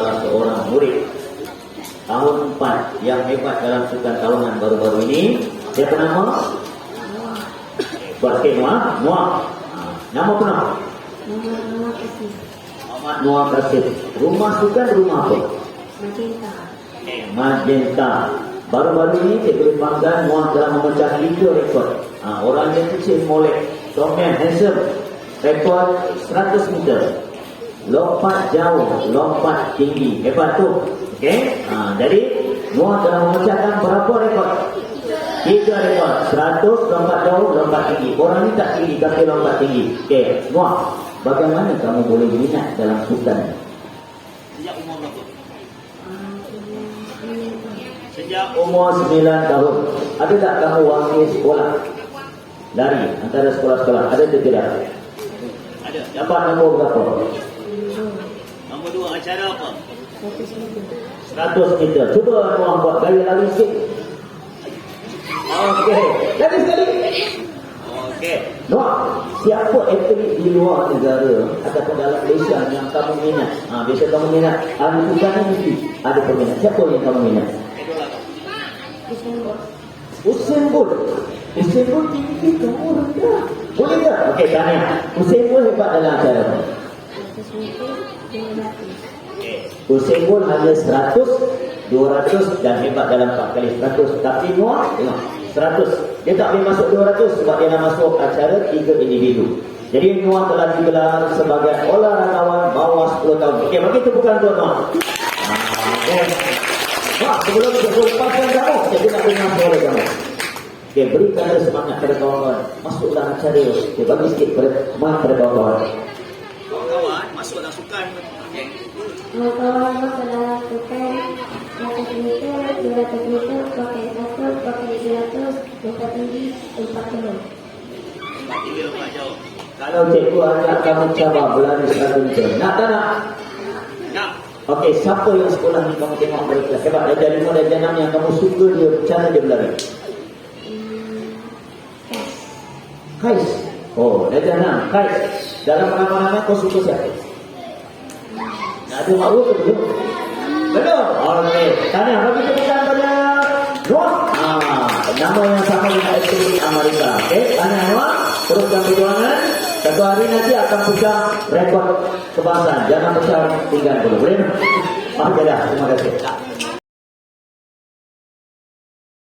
salah seorang murid tahun 4 yang hebat dalam sukan tahunan baru-baru ini. Siapa nama? Buat sikit Muah. Muah. Ha, Nama apa nama? Kasih. Muhammad Muah Kasim. Rumah sukan rumah apa? Magenta. Magenta. Baru-baru ini Cikgu Panggan Muah telah memecah tiga rekod. Ha, orang yang kecil molek. Tomen handsome. Rekod 100 meter. Lompat jauh, lompat tinggi. Hebat tu. Okey. Ha, jadi Muah telah memecahkan berapa rekod? Tiga rekod. 100 lompat jauh, lompat tinggi. Orang ni tak tinggi tapi lompat tinggi. Okey. Muah, bagaimana kamu boleh minat dalam sukan? Sejak umur berapa? Sejak umur 9 tahun. Ada tak kamu wakil sekolah? Lari antara sekolah-sekolah. Ada atau tidak? Ada. Dapat nombor berapa? Nombor dua acara apa? Satu meter. 100 meter. Cuba tuan buat gaya lari sikit. Okey. Lari sekali. Okey. Noah, siapa atlet di luar negara ataupun dalam Malaysia yang kamu minat? Ha, biasa kamu minat. Ada sukan ni mesti ada peminat. Siapa yang kamu minat? Usain Bolt. Usain Bolt tinggi kamu rendah. Boleh tak? Okey, tanya. Usain Bolt hebat dalam acara apa? Usain Bolt hanya 100, 200 dan hebat dalam 4 kali 100. Tapi Noah, tengok, 100. Dia tak boleh masuk 200 sebab dia nak masuk acara 3 individu. Jadi Noah telah digelar sebagai olahragawan bawah 10 tahun. Okey, bagi tepukan untuk Noah. Ah. Wah, sebelum kita lepaskan kamu, saya nak dengar suara kamu. Okey, berikan semangat pada kawan-kawan. Masuklah acara. Okey, bagi sikit pada semangat pada kawan-kawan. Masuk dalam sukan okey Kawan-kawan masuk dalam sukan 100 meter, 200 meter, pakai 100, pakai 200, lompat tinggi, lompat jauh. tiga lompat jauh Kalau cikgu ajak kamu cabar berlari 100 meter, nak tak nak? nak Okey, siapa yang sekolah ni kamu tengok mereka hebat darjah lima darjah enam yang kamu suka dia cara dia berlari? Hmm. Tes. Kais. Oh, darjah enam. Kais. Dalam nama-nama kau suka siapa? Ada ke belum? Belum? Okey. Tanya, bagi tepukan pada Noah. Ah, nama yang sama dengan aktiviti Amerika. Okey, tanya Noah. Teruskan perjuangan. Satu hari nanti akan pecah rekod kebangsaan. Jangan pecah tinggal dulu. Boleh? Ah, dah. Terima kasih.